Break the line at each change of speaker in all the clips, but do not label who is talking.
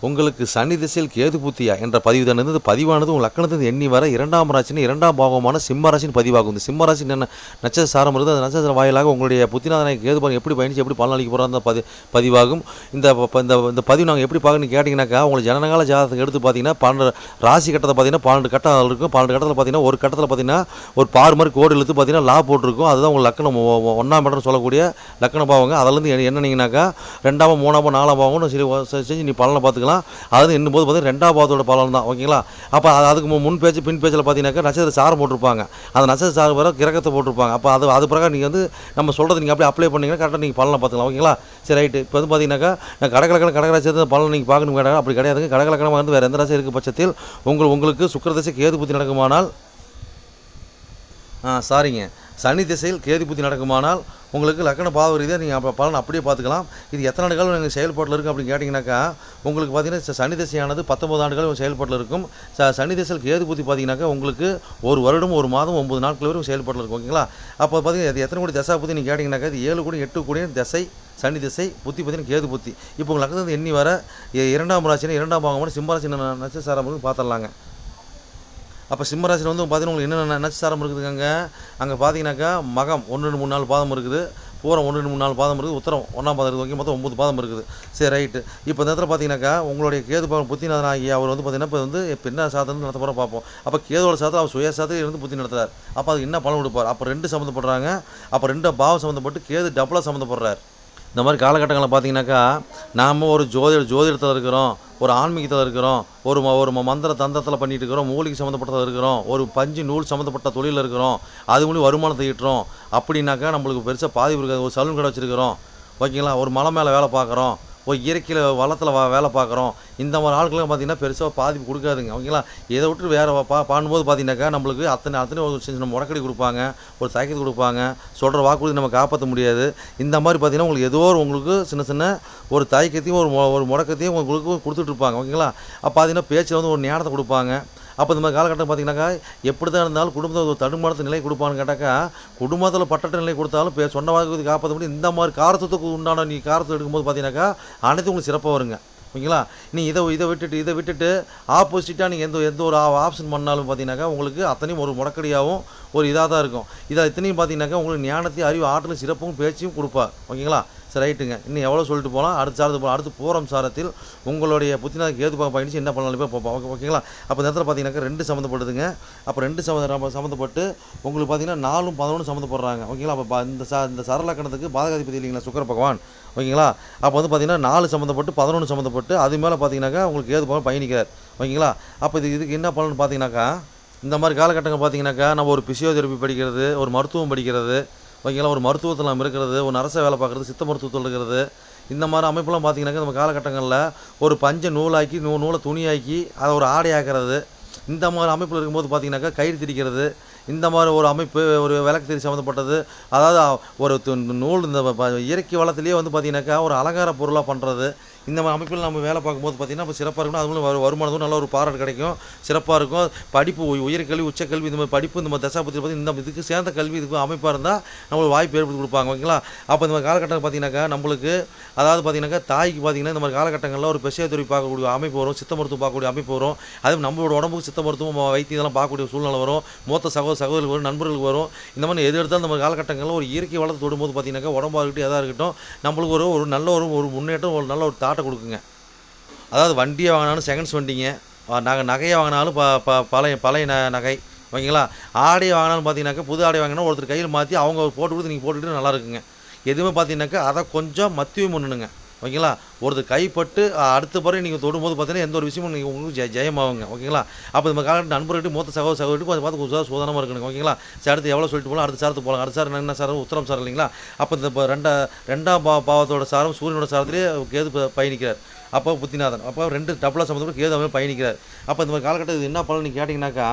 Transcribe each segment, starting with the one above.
உங்களுக்கு சனி திசையில் கேது புத்தியா என்ற பதிவு தான் இருந்தது பதிவானது உங்கள் லக்கணத்திலிருந்து எண்ணி வர இரண்டாம் ராசின்னு இரண்டாம் பாகமான சிம்ம ராசின்னு பதிவாகும். இந்த சிம்ம ராசி என்ன? நட்சத்திர சாரம் இருக்குது அந்த நட்சத்திர வாயிலாக உங்களுடைய புத்திநாதனை கேது பலன் எப்படி பயணிச்சு எப்படி பலன் போகிறாங்க பதி பதிவாகும். இந்த ப- இந்த இந்த பதிவு நாங்கள் எப்படி பார்க்கணும்னு கேட்டிங்கனாக்கா உங்களுக்கு ஜனனகால ஜாதகத்துக்கு எடுத்து பார்த்தீங்கன்னா பன்னெண்டு ராசி கட்டத்தை பார்த்தீங்கன்னா பன்னெண்டு கட்டம் இருக்கும். பன்னெண்டு கட்டத்தில் பார்த்தீங்கன்னா ஒரு கட்டத்தில் பார்த்தீங்கன்னா ஒரு பார் மாதிரி கோடு இழுத்து பார்த்தீங்கன்னா லா போட்டிருக்கும். அதுதான் உங்கள் லக்கணம். ஒன்றாம் இடம்னு இடம் சொல்லக்கூடிய லக்கணம் பாவங்க. அதிலேருந்து என்னன்னீங்கனாக்கா ரெண்டாம் மூணாம் நாலாம் பாவம்னு சரி செஞ்சு நீ பலனை பார்த்துக்கலாம். அது இன்னும் போது பார்த்தீங்கன்னா ரெண்டாம் பாவத்தோட பலன் தான் ஓகேங்களா? அப்போ அது அதுக்கு முன் பேச்சு பின் பேச்சில் பார்த்தீங்கன்னாக்கா நட்சத்திர சாரம் போட்டிருப்பாங்க. அந்த நட்சத்திர சாரம் வர கிரகத்தை போட்டிருப்பாங்க. அப்போ அது அது பிரகாரம் நீங்கள் வந்து நம்ம சொல்கிறது நீங்கள் அப்படியே அப்ளை பண்ணிங்கன்னா கரெக்டாக நீங்கள் பலனை பார்த்துக்கலாம் ஓகேங்களா? சரி ரைட்டு இப்போ வந்து பார்த்தீங்கன்னாக்கா நான் கடகலக்கண கடகராசி இருந்து பலன் நீங்கள் பார்க்கணும் கேட்டாங்க அப்படி கிடையாதுங்க கடகலக்கணமாக வந்து வேறு எந்த ராசி இருக்க பட்சத்தில் உங்கள் உங்களுக்கு சுக்கரதசை கேது புத்தி நடக்குமானால் ஆ சாரிங்க. சனி திசையில் கேது புத்தி நடக்குமானால் உங்களுக்கு லக்கண பாவ ரீதியாக நீங்கள் அப்போ பலன் அப்படியே பார்த்துக்கலாம். இது எத்தனை ஆண்டுகள் நீங்கள் செயல்பாட்டில் இருக்குது அப்படின்னு கேட்டிங்கனாக்கா உங்களுக்கு பார்த்தீங்கன்னா ச- சனி திசையானது பத்தொம்பது ஆண்டுகள் செயல்பாட்டில் இருக்கும். ச சனி திசையில் கேது புத்தி பார்த்தீங்கன்னாக்கா உங்களுக்கு ஒரு வருடம் ஒரு மாதம் ஒம்பது நாட்கள் வரைக்கும் செயல்பாட்டில் இருக்கும் ஓகேங்களா? அப்போ பார்த்தீங்கன்னா இது எத்தனை கோடி தசா புத்தி நீங்கள் கேட்டிங்கனாக்கா இது ஏழு கோடி எட்டு கோடி திசை சனி திசை புத்தி பார்த்தீங்கன்னா கேது புத்தி. இப்போ உங்கள் லக்கணத்தில் எண்ணி வர இரண்டாம் ராசினா இரண்டாம் பாகமான சிம்மராசி நட்சத்திரம் பார்த்துடலாங்க. அப்போ சிம்மராசியில் வந்து பார்த்தீங்கன்னா உங்களுக்கு என்னென்ன நட்சத்திரம் இருக்குதுங்க அங்கே அங்கே பார்த்தீங்கன்னாக்கா மகம் ஒன்று ரெண்டு மூணு நாலு பாதம் இருக்குது. பூரம் ஒன்று ரெண்டு மூணு நாலு பாதம் இருக்குது. உத்தரம் ஒன்றாம் பாதம் இருக்குது. ஓகே மொத்தம் ஒம்பது பாதம் இருக்குது. சரி ரைட்டு இப்போ இந்த இடத்துல பார்த்தீங்கன்னாக்கா உங்களுடைய கேது பாவம் புத்திநாதன் ஆகிய அவர் வந்து பார்த்தீங்கன்னா இப்போ வந்து இப்போ என்ன சாதனம் நடத்த போகிற பார்ப்போம் அப்போ கேதோட சாதம் அவர் சுய சாதத்தில் இருந்து புத்தி நடத்துறார். அப்போ அதுக்கு என்ன பலன் கொடுப்பார்? அப்போ ரெண்டு சம்மந்தப்படுறாங்க. அப்போ ரெண்டு பாவம் சம்மந்தப்பட்டு கேது டபுளாக சம்மந்தப்படுறார். இந்த மாதிரி காலகட்டங்களில் பார்த்தீங்கன்னாக்கா நாம் ஒரு ஜோதி ஜோதிடத்தில் இருக்கிறோம் ஒரு ஆன்மீகத்தில் இருக்கிறோம் ஒரு ம- ஒரு மந்திர தந்திரத்தில் பண்ணிட்டு இருக்கிறோம் மூலிகை சம்மந்தப்பட்டதில் இருக்கிறோம் ஒரு பஞ்சு நூல் சம்மந்தப்பட்ட தொழிலில் இருக்கிறோம் அது மூலியம் வருமானத்தை ஈட்டுறோம் அப்படின்னாக்கா நம்மளுக்கு பெருசாக பாதிப்பு இருக்காது. ஒரு சலூன் கடை வச்சுருக்கிறோம் ஓகேங்களா? ஒரு மலை மேலே வேலை பார்க்குறோம் ஒரு இயற்கையில் வளத்தில் வ வேலை பார்க்குறோம். இந்த மாதிரி ஆட்களுக்கு பார்த்தீங்கன்னா பெருசாக பாதிப்பு கொடுக்காதுங்க. ஓகேங்களா? இதை விட்டு வேறு பா பண்ணும்போது பார்த்தீங்கன்னாக்கா நம்மளுக்கு அத்தனை அத்தனை ஒரு சின்ன சின்ன முடக்கடி கொடுப்பாங்க. ஒரு தயக்கத்தை கொடுப்பாங்க. சொல்கிற வாக்குறுதி நம்ம காப்பாற்ற முடியாது. இந்த மாதிரி பார்த்தீங்கன்னா உங்களுக்கு ஏதோ ஒரு உங்களுக்கு சின்ன சின்ன ஒரு தயக்கத்தையும் ஒரு ஒரு முடக்கத்தையும் உங்களுக்கு கொடுத்துட்ருப்பாங்க ஓகேங்களா? அப்போ பார்த்தீங்கன்னா பேச்சில் வந்து ஒரு ஞானத்தை கொடுப்பாங்க. அப்போ இந்த மாதிரி காலகட்டம் பார்த்தீங்கன்னாக்கா எப்படி தான் இருந்தாலும் குடும்பத்தில் ஒரு தடுமாறத்து நிலை கொடுப்பான்னு கேட்டாக்கா குடும்பத்தில் பட்டற்ற நிலை கொடுத்தாலும் பே சொன்ன வாக்குறுதி காப்பாற்ற முடியும் இந்த மாதிரி காரத்துக்கு உண்டான நீ காரத்தை எடுக்கும்போது பார்த்தீங்கன்னாக்கா அனைத்து உங்களுக்கு சிறப்பாக வருங்க. ஓகேங்களா? நீ இதை இதை விட்டுட்டு இதை விட்டுட்டு ஆப்போசிட்டாக நீங்கள் எந்த எந்த ஒரு ஆப்ஷன் பண்ணாலும் பார்த்தீங்கன்னாக்கா உங்களுக்கு அத்தனையும் ஒரு முடக்கடியாகவும் ஒரு இதாக தான் இருக்கும். இதை இத்தனையும் பார்த்தீங்கன்னாக்கா உங்களுக்கு ஞானத்தையும் அறிவு ஆற்றலும் சிறப்பும் பேச்சையும் கொடுப்பா ஓகேங்களா? சரி ரைட்டுங்க. இன்னும் எவ்வளோ சொல்லிட்டு போகலாம் அடுத்த சாரத்து போகலாம் அடுத்து போகிறம் சாரத்தில். உங்களுடைய புத்தினாக்கு கேது பயணிச்சு என்ன பண்ணலாம் போய் பார்ப்போம் ஓகே ஓகேங்களா? அப்போ இந்த இடத்துல பார்த்தீங்கன்னாக்கா ரெண்டு சம்மந்தப்படுதுங்க அப்போ ரெண்டு சம்மந்த சம்மந்தப்பட்டு உங்களுக்கு பார்த்தீங்கன்னா நாலும் பதினொன்று சம்மந்தப்படுறாங்க. ஓகேங்களா? அப்போ இந்த ச இந்த சரலக்கணத்துக்கு பாதகாதிபதி இல்லைங்களா? சுக்கர பகவான். ஓகேங்களா? அப்போ வந்து பார்த்தீங்கன்னா நாலு சம்மந்தப்பட்டு பதினொன்று சம்மந்தப்பட்டு அது மேலே பார்த்தீங்கன்னாக்கா உங்களுக்கு ஏது பகவான் பயணிக்கிறார். ஓகேங்களா? அப்போ இது இதுக்கு என்ன பண்ணணும்னு பார்த்தீங்கன்னாக்கா இந்த மாதிரி காலகட்டங்கள் பார்த்தீங்கன்னாக்கா நம்ம ஒரு பிசியோதெரப்பி படிக்கிறது ஒரு மருத்துவம் படிக்கிறது ஓகேங்களா ஒரு மருத்துவத்தில் நம்ம இருக்கிறது ஒரு நரச வேலை பார்க்குறது சித்த மருத்துவத்தில் இருக்கிறது இந்த மாதிரி அமைப்பெல்லாம் பார்த்தீங்கன்னாக்கா நம்ம காலகட்டங்களில் ஒரு பஞ்சை நூலாக்கி நூ நூலை துணியாக்கி அதை ஒரு ஆடையாக்குறது இந்த மாதிரி அமைப்பில் இருக்கும்போது பார்த்தீங்கன்னாக்கா கயிறு திரிக்கிறது இந்த மாதிரி ஒரு அமைப்பு ஒரு விளக்கு திரி சம்மந்தப்பட்டது அதாவது ஒரு நூல் இந்த ப- இயற்கை வளத்திலேயே வந்து பார்த்தீங்கன்னாக்கா ஒரு அலங்கார பொருளாக பண்ணுறது இந்த மாதிரி அமைப்பில் நம்ம வேலை பார்க்கும்போது பார்த்திங்கன்னா இப்போ சிறப்பாக இருக்கணும். அது மூலம் வரு வருமானத்தும் நல்ல ஒரு பாராட்டு கிடைக்கும். சிறப்பாக இருக்கும். படிப்பு உயர்கல்வி உச்சக்கல்வி இந்த மாதிரி படிப்பு இந்த மாதிரி தசாபத்தி பார்த்திங்கன்னா இந்த இதுக்கு சேர்ந்த கல்வி இதுக்கு அமைப்பாக இருந்தால் நம்மளுக்கு வாய்ப்பு ஏற்படுத்தி கொடுப்பாங்க ஓகேங்களா? அப்போ இந்த மாதிரி காலகட்டம் பார்த்தீங்கன்னாக்கா நம்மளுக்கு அதாவது பார்த்திங்கனாக்கா தாய்க்கு பார்த்தீங்கன்னா இந்த மாதிரி காலகட்டங்களில் ஒரு பெசியோதெரப்பி பார்க்கக்கூடிய அமைப்பு வரும் சித்த மருத்துவம் பார்க்கக்கூடிய அமைப்பு வரும். அதே நம்மளோட உடம்புக்கு சித்த மருத்துவம் வைத்தியம் இதெல்லாம் பார்க்கக்கூடிய சூழ்நிலை வரும். மூத்த சகோதர சகோதரிகள் வரும் நண்பர்களுக்கு வரும். இந்த மாதிரி எது எடுத்தாலும் நம்ம காலகட்டங்களில் ஒரு இயற்கை வளர்த்து தொடும்போது பார்த்திங்கனாக்கா உடம்பாக இருக்கட்டும் எதாக இருக்கட்டும். நம்மளுக்கு ஒரு ஒரு நல்ல ஒரு ஒரு முன்னேற்றம் ஒரு நல்ல ஒரு தாட்டை கொடுக்குங்க. அதாவது வண்டியை வாங்கினாலும் செகண்ட்ஸ் வண்டிங்க. அஹ் நகை நகையை வாங்கினாலும் ப ப பழைய பழைய ந நகை. ஓகேங்களா? ஆடையை வாங்கினாலும் பார்த்தீங்கன்னாக்கா புது ஆடை வாங்கினா ஒருத்தர் கையில் மாற்றி அவங்க போட்டு கொடுத்து நீங்கள் போட்டுக்கிட்டு நல்லா இருக்குங்க. எதுவுமே பார்த்தீங்கன்னாக்கா அதை கொஞ்சம் மத்தியம் பண்ணணுங்க ஓகேங்களா? ஒருத்தர் கைப்பட்டு அடுத்த பிறகு நீங்கள் தொடும்போது பார்த்தீங்கன்னா எந்த ஒரு விஷயமும் நீங்கள் உங்களுக்கு ஜெய ஜெயமாகுங்க ஓகேங்களா? அப்போ நம்ம காலகட்ட நண்பர்கிட்ட மூத்த சகோதர சகோதரிட்டு கொஞ்சம் பார்த்து கொஞ்சம் சோதனமாக இருக்கணும். ஓகேங்களா? சார் அடுத்து எவ்வளோ சொல்லிட்டு போகலாம் அடுத்த சாரத்து போகலாம். அடுத்த சார் என்ன சார்? உத்தரம் சார் இல்லைங்களா? அப்போ இந்த இப்போ ரெண்டா ரெண்டாம் பா பாவத்தோட சாரம் சூரியனோட சாரத்திலே கேது பயணிக்கிறார். அப்போ புத்திநாதன். அப்போ ரெண்டு டபுளாக சம்மந்தப்பட்டு கேது அவன் பயணிக்கிறார். அப்போ இந்த மாதிரி காலகட்டத்தில் என்ன பலன் கேட்டிங்கனாக்கா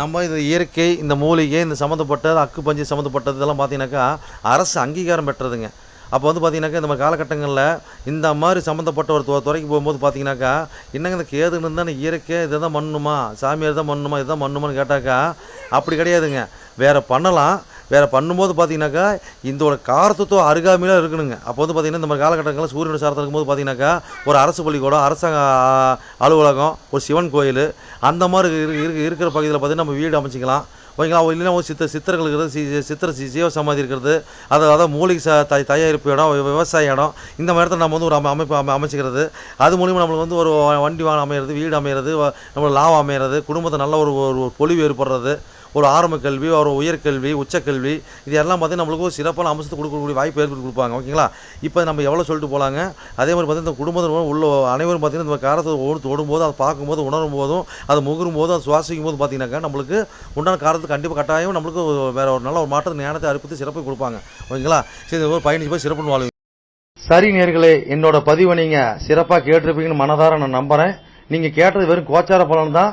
நம்ம இந்த இயற்கை இந்த மூலிகை இந்த சம்மந்தப்பட்டது அக்கு பஞ்சு சம்மந்தப்பட்டது இதெல்லாம் பார்த்தீங்கன்னாக்கா அரசு அங்கீகாரம் பெற்றதுங்க. அப்போ வந்து பார்த்தீங்கன்னாக்கா இந்த மாதிரி காலகட்டங்களில் இந்த மாதிரி சம்மந்தப்பட்ட ஒரு துறைக்கு போகும்போது பார்த்தீங்கன்னாக்கா என்னங்க இந்த கேதுன்னு இருந்தால் இயற்கை இதை தான் பண்ணணுமா சாமியார் தான் பண்ணணுமா இதுதான் பண்ணணுமான்னு கேட்டாக்கா அப்படி கிடையாதுங்க. வேறு பண்ணலாம். வேறு பண்ணும்போது பார்த்தீங்கன்னாக்கா இந்தோட காரத்துவம் அருகாமையில் இருக்கணுங்க. அப்போ வந்து பார்த்தீங்கன்னா இந்த மாதிரி காலகட்டங்களில் சூரியனோட சாரத்தில் இருக்கும்போது பார்த்தீங்கன்னாக்கா ஒரு அரசு பள்ளிக்கூடம் அரசாங்க அலுவலகம் ஒரு சிவன் கோயில் அந்த மாதிரி இருக்கிற பகுதியில் பார்த்தீங்கன்னா நம்ம வீடு அமைச்சிக்கலாம். ஓகேங்களா? இல்லைன்னா ஒரு சித்த சித்தர்கள் இருக்கிறது சி- சித்திர சி- ஜீவ சமாதி இருக்கிறது. அது அதாவது மூலிகை ச த தயாரிப்பு இடம் விவசாய இடம். இந்த மாதிரி இடத்துல நம்ம வந்து ஒரு அமை- அமைப்பு அமை- அமைச்சிக்கிறது. அது மூலிமா நம்மளுக்கு வந்து ஒரு வண்டி வாங்க அமையிறது வீடு அமையிறது நம்மளுக்கு லாபம் அமையிறது குடும்பத்தை நல்ல ஒரு ஒரு ஒரு பொலிவு ஏற்படுறது. ஒரு ஆரம்ப கல்வி ஒரு உயர்கல்வி உச்சக்கல்வி இது எல்லாம் பார்த்தீங்கன்னா நம்மளுக்கு ஒரு சிறப்பான அம்சத்தை கொடுக்கக்கூடிய வாய்ப்பு ஏற்படுத்தி கொடுப்பாங்க. ஓகேங்களா? இப்போ நம்ம எவ்வளோ சொல்லிட்டு போகலாங்க அதே மாதிரி பார்த்தீங்கன்னா இந்த குடும்பத்தில் உள்ள அனைவரும் பார்த்தீங்கன்னா இந்த காரத்தை ஓடு தொடும்போது அதை பார்க்கும்போது உணரும் போதும் அதை முகரும் போதும் அதை சுவாசிக்கும் போது பார்த்தீங்கன்னாக்கா நம்மளுக்கு உண்டான காரத்துக்கு கண்டிப்பாக கட்டாயம் நம்மளுக்கு வேறு ஒரு நல்ல ஒரு மாற்றத்தை ஞானத்தை அறுப்பத்து சிறப்பு கொடுப்பாங்க. ஓகேங்களா? சரி ஒரு பயணிச்சு போய் சிறப்புன்னு வாழ்வு சரி நேர்களே என்னோட பதிவை நீங்கள் சிறப்பாக கேட்டிருப்பீங்கன்னு மனதார நான் நம்புகிறேன் நீங்கள் கேட்டது வெறும் கோச்சார பலன் தான்.